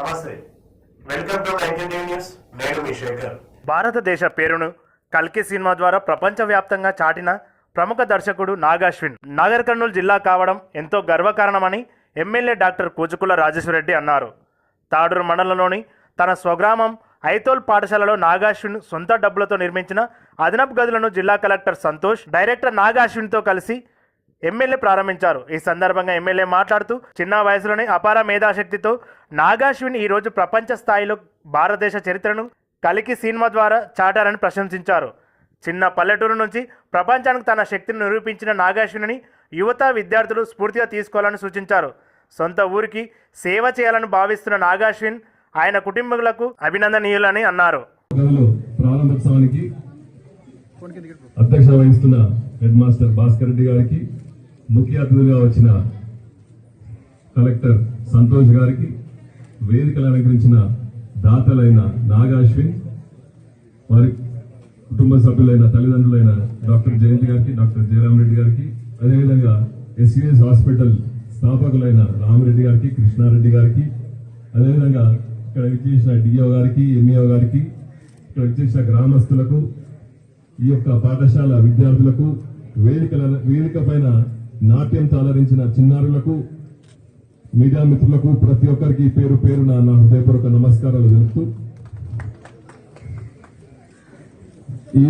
నమస్తే. Welcome to news. నేను మీ శేఖర్. భారతదేశ పేరును కల్కి సినిమా ద్వారా ప్రపంచవ్యాప్తంగా చాటిన ప్రముఖ దర్శకుడు నాగాశ్విన్. నాగర్ కర్నూలు జిల్లా కావడం ఎంతో గర్వకారణమని ఎమ్మెల్యే డాక్టర్ కూచుకుల రాజేశ్వరరెడ్డి అన్నారు. తాడూరు మండలంలోని తన స్వగ్రామం ఐతోల్ పాఠశాలలో నాగాశ్విన్ సొంత డబ్బులతో నిర్మించిన అదనపు గదులను జిల్లా కలెక్టర్ సంతోష్ డైరెక్టర్ నాగాశ్విన్తో కలిసి ఎమ్మెల్యే ప్రారంభించారు. ఈ సందర్భంగా ఎమ్మెల్యే మాట్లాడుతూ చిన్న వయసులోనే అపార మేధాశక్తితో నాగాశ్విన్ ఈరోజు ప్రపంచ స్థాయిలో భారతదేశ చరిత్రను కలికి సినిమా ద్వారా చాటారని ప్రశంసించారు. చిన్న పల్లెటూరు నుంచి ప్రపంచానికి తన శక్తిని నిరూపించిన నాగాశ్విని యువత విద్యార్థులు స్ఫూర్తిగా తీసుకోవాలని సూచించారు. సొంత ఊరికి సేవ చేయాలని భావిస్తున్న నాగాశ్విన్ ఆయన కుటుంబీకులకు అభినందనీయులని అన్నారు. అధ్యక్ష వహిస్తున్న హెడ్ మాస్టర్ భాస్కర్ రెడ్డి గారికి ముఖ్య అతిథిగా వచ్చిన కలెక్టర్ సంతోష్ గారికి వేదికలు అలంకరించిన దాతలైన నాగాశ్విన్ వారి కుటుంబ సభ్యులైన తల్లిదండ్రులైన డాక్టర్ జయంతి గారికి డాక్టర్ జయరామ్ రెడ్డి గారికి అదేవిధంగా ఎస్సీఎస్ హాస్పిటల్ స్థాపకులైన రామరెడ్డి గారికి కృష్ణారెడ్డి గారికి అదేవిధంగా ఇక్కడ విచ్చేసిన డిఓ గారికి ఎంఈఓ గారికి ఇక్కడ విచ్చేసిన గ్రామస్తులకు ఈ యొక్క పాఠశాల విద్యార్థులకు వేదికల వేదిక పైన నాట్యం తాళరించిన చిన్నారులకు మీడియా మిత్రులకు ప్రతి ఒక్కరికి పేరు పేరు నా హృదయపూర్వక నమస్కారాలు తెలుపుతూ ఈ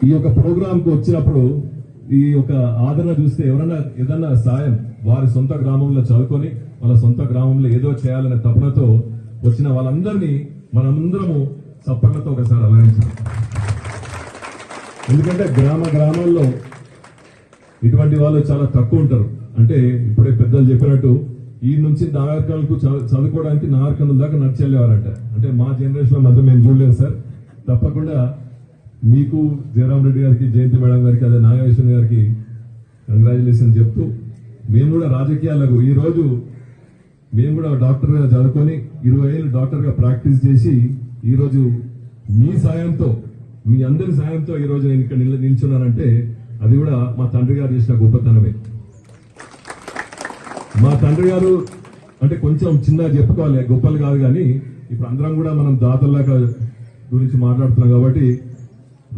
ఈ యొక్క ప్రోగ్రాంకు వచ్చినప్పుడు ఈ యొక్క ఆదరణ చూస్తే ఎవరైనా ఏదన్నా సాయం వారి సొంత గ్రామంలో చదువుకొని వాళ్ళ సొంత గ్రామంలో ఏదో చేయాలనే తపనతో వచ్చిన వాళ్ళందరినీ మనందరము చప్పట్లతో ఒకసారి అలరించాం ఎందుకంటే గ్రామ గ్రామాల్లో ఇటువంటి వాళ్ళు చాలా తక్కువ ఉంటారు. అంటే ఇప్పుడే పెద్దలు చెప్పినట్టు ఈ నుంచి నాగరికలకు చదువుకోవడానికి నాగరికల దాకా నడిచెళ్ళేవారంట అంటే మా జనరేషన్లో మేము చూడలేదు సార్. తప్పకుండా మీకు జయరామ్ రెడ్డి గారికి జయంతి మేడం గారికి అదే నాగేశ్వర గారికి కంగ్రాచులేషన్ చెప్తూ మేము కూడా రాజకీయాలకు ఈరోజు మేము కూడా డాక్టర్గా చదువుకొని ఇరవై ఏళ్ళు డాక్టర్గా ప్రాక్టీస్ చేసి ఈరోజు మీ సాయంతో మీ అందరి సాయంతో ఈరోజు నేను ఇక్కడ నిల్- నిల్చున్నానంటే అది కూడా మా తండ్రి గారు చేసిన గొప్పతనమే. మా తండ్రి గారు అంటే కొంచెం చిన్నగా చెప్పుకోవాలి గొప్పలు కాదు కానీ ఇప్పుడు అందరం కూడా మనం దాతల్లాగా గురించి మాట్లాడుతున్నాం కాబట్టి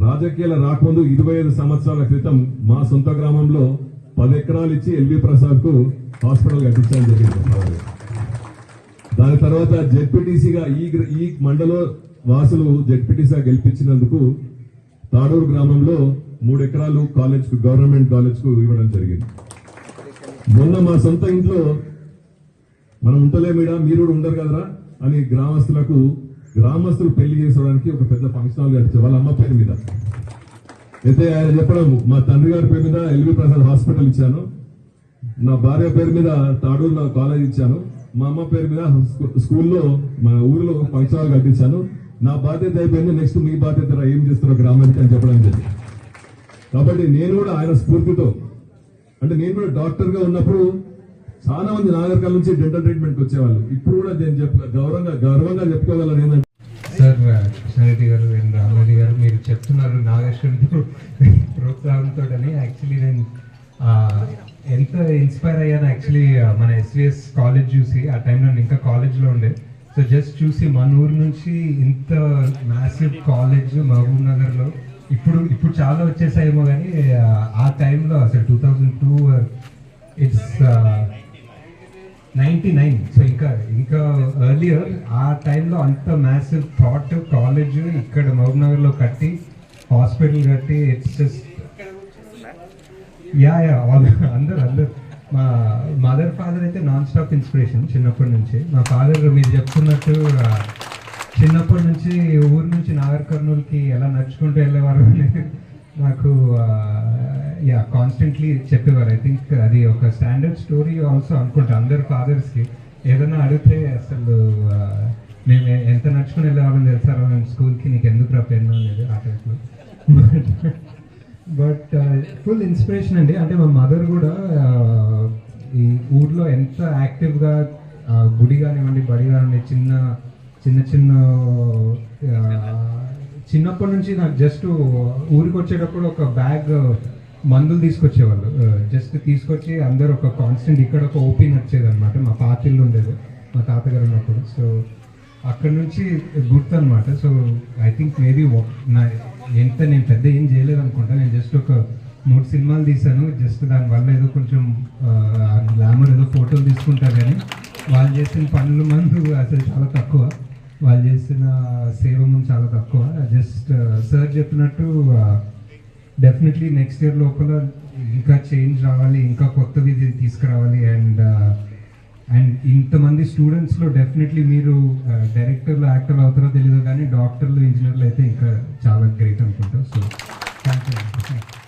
రాజకీయాల రాకముందు ఇరవై ఐదు సంవత్సరాల క్రితం మా సొంత గ్రామంలో పది ఎకరాలు ఇచ్చి ఎల్వి ప్రసాద్కు హాస్పిటల్ కట్టించడం జరిగింది. దాని తర్వాత జెడ్పీటీసీగా ఈ ఈ మండల వాసులు జెడ్పీటీసీగా గెలిపించినందుకు తాడూరు గ్రామంలో మూడు ఎకరాలు కాలేజ్కు గవర్నమెంట్ కాలేజ్కు ఇవ్వడం జరిగింది. మొన్న మా సొంత ఇంట్లో మనం ఉంటలేమిడా మీరు కూడా ఉండరు కదరా అని గ్రామస్తులకు గ్రామస్తులు పెళ్ళి చేసుకోవడానికి ఒక పెద్ద ఫంక్షన్ హాల్ కట్టించారు వాళ్ళ అమ్మ పేరు మీద. అయితే ఆయన చెప్పడం మా తండ్రి గారి పేరు మీద ఎల్వి ప్రసాద్ హాస్పిటల్ ఇచ్చాను. నా భార్య పేరు మీద తాడూరులో కాలేజ్ ఇచ్చాను. మా అమ్మ పేరు మీద స్కూల్లో మా ఊరిలో ఫంక్షన్ హాల్ కట్టించాను. నా బాధ్యత అయిపోయింది. నెక్స్ట్ మీ బాధ్యత ఏం చేస్తారో గ్రామానికి అని చెప్పడం జరిగింది కాబట్టి నేను కూడా ఆయన స్ఫూర్తితో అంటే నేను కూడా డాక్టర్గా ఉన్నప్పుడు చాలా మంది నాగరికాల నుంచి డెంటల్ ట్రీట్మెంట్ వచ్చేవాళ్ళు. ఇప్పుడు కూడా నేను చెప్ప గౌరవంగా గౌరవంగా చెప్పుకోగలను ఏంటంటే. సార్ కృష్ణారెడ్డి గారు నేను రామారెడ్డి గారు మీరు చెప్తున్నారు నాగేశ్వరుడు ప్రోత్సాహంతో యాక్చువల్లీ నేను ఎంత ఇన్స్పైర్ అయ్యాను యాక్చువల్లీ మన ఎస్విఎస్ కాలేజ్ చూసి ఆ టైంలో నేను ఇంకా కాలేజ్లో ఉండే. సో జస్ట్ చూసి మన ఊరు నుంచి ఇంత మ్యాసివ్ కాలేజ్ మహబూబ్ నగర్లో. ఇప్పుడు ఇప్పుడు చాలా వచ్చేసాయేమో కానీ ఆ, టైంలో అసలు two thousand two it's ninety nine so ఇంకా ఇంకా ఎర్లియర్ ఆ టైంలో అంత మ్యాసివ్ థాట్ కాలేజ్ ఇక్కడ మహబూబ్నగర్లో కట్టి హాస్పిటల్ కట్టి ఇట్స్ జస్ట్ యా యా అందరు అందరు. మా మదర్ ఫాదర్ అయితే నాన్ స్టాప్ ఇన్స్పిరేషన్ చిన్నప్పటి నుంచి. మా ఫాదర్ మీరు చెప్తున్నట్టు చిన్నప్పటి నుంచి ఊరు నుంచి నాగర్ కర్నూలుకి ఎలా నడుచుకుంటూ వెళ్ళేవారు అని నాకు యా కాన్స్టెంట్లీ చెప్పేవారు. ఐ థింక్ అది ఒక స్టాండర్డ్ స్టోరీ ఆల్సో అనుకుంటా అందరు ఫాదర్స్కి ఏదైనా అడిగితే అసలు మేము ఎంత నడుచుకుని వెళ్ళేవాళ్ళని తెలుసారా మేము స్కూల్కి నీకు ఎందుకు రా పెన్ను? అనేది ఆ టైప్లో. బట్ ఫుల్ ఇన్స్పిరేషన్ అండి. అంటే మా మదర్ కూడా ఈ ఊర్లో ఎంత యాక్టివ్గా గుడి కానివ్వండి బడి కానివ్వండి చిన్న చిన్న చిన్న చిన్నప్పటి నుంచి నాకు జస్ట్ ఊరికి వచ్చేటప్పుడు ఒక బ్యాగ్ మందులు తీసుకొచ్చేవాళ్ళు. జస్ట్ తీసుకొచ్చి అందరు ఒక కాన్స్టెంట్ ఇక్కడ ఒక ఓపెన్ వచ్చేది అనమాట మా పాతిళ్ళు ఉండేది మా తాతగారు ఉన్నప్పుడు. సో అక్కడ నుంచి గుర్తు అనమాట సో ఐ థింక్ మేబీ నా ఎంత నేను పెద్ద ఏం చేయలేదు అనుకుంటా నేను జస్ట్ ఒక మూడు సినిమాలు తీశాను. జస్ట్ దానివల్ల ఏదో కొంచెం గ్లామర్ ఏదో ఫోటోలు తీసుకుంటారు కానీ వాళ్ళు చేసిన పనులు మందు అసలు చాలా తక్కువ. వాళ్ళు చేసిన సేవ ముందు చాలా తక్కువ. జస్ట్ సార్ చెప్పినట్టు డెఫినెట్లీ నెక్స్ట్ ఇయర్ లోపల ఇంకా చేంజ్ రావాలి ఇంకా కొత్తవి తీసుకురావాలి అండ్ అండ్ ఇంతమంది స్టూడెంట్స్లో డెఫినెట్లీ మీరు డైరెక్టర్లు యాక్టర్లు అవుతారో తెలియదు కానీ డాక్టర్లు ఇంజనీర్లు అయితే ఇంకా చాలా గ్రేట్ అనుకుంటారు సో థ్యాంక్ యూ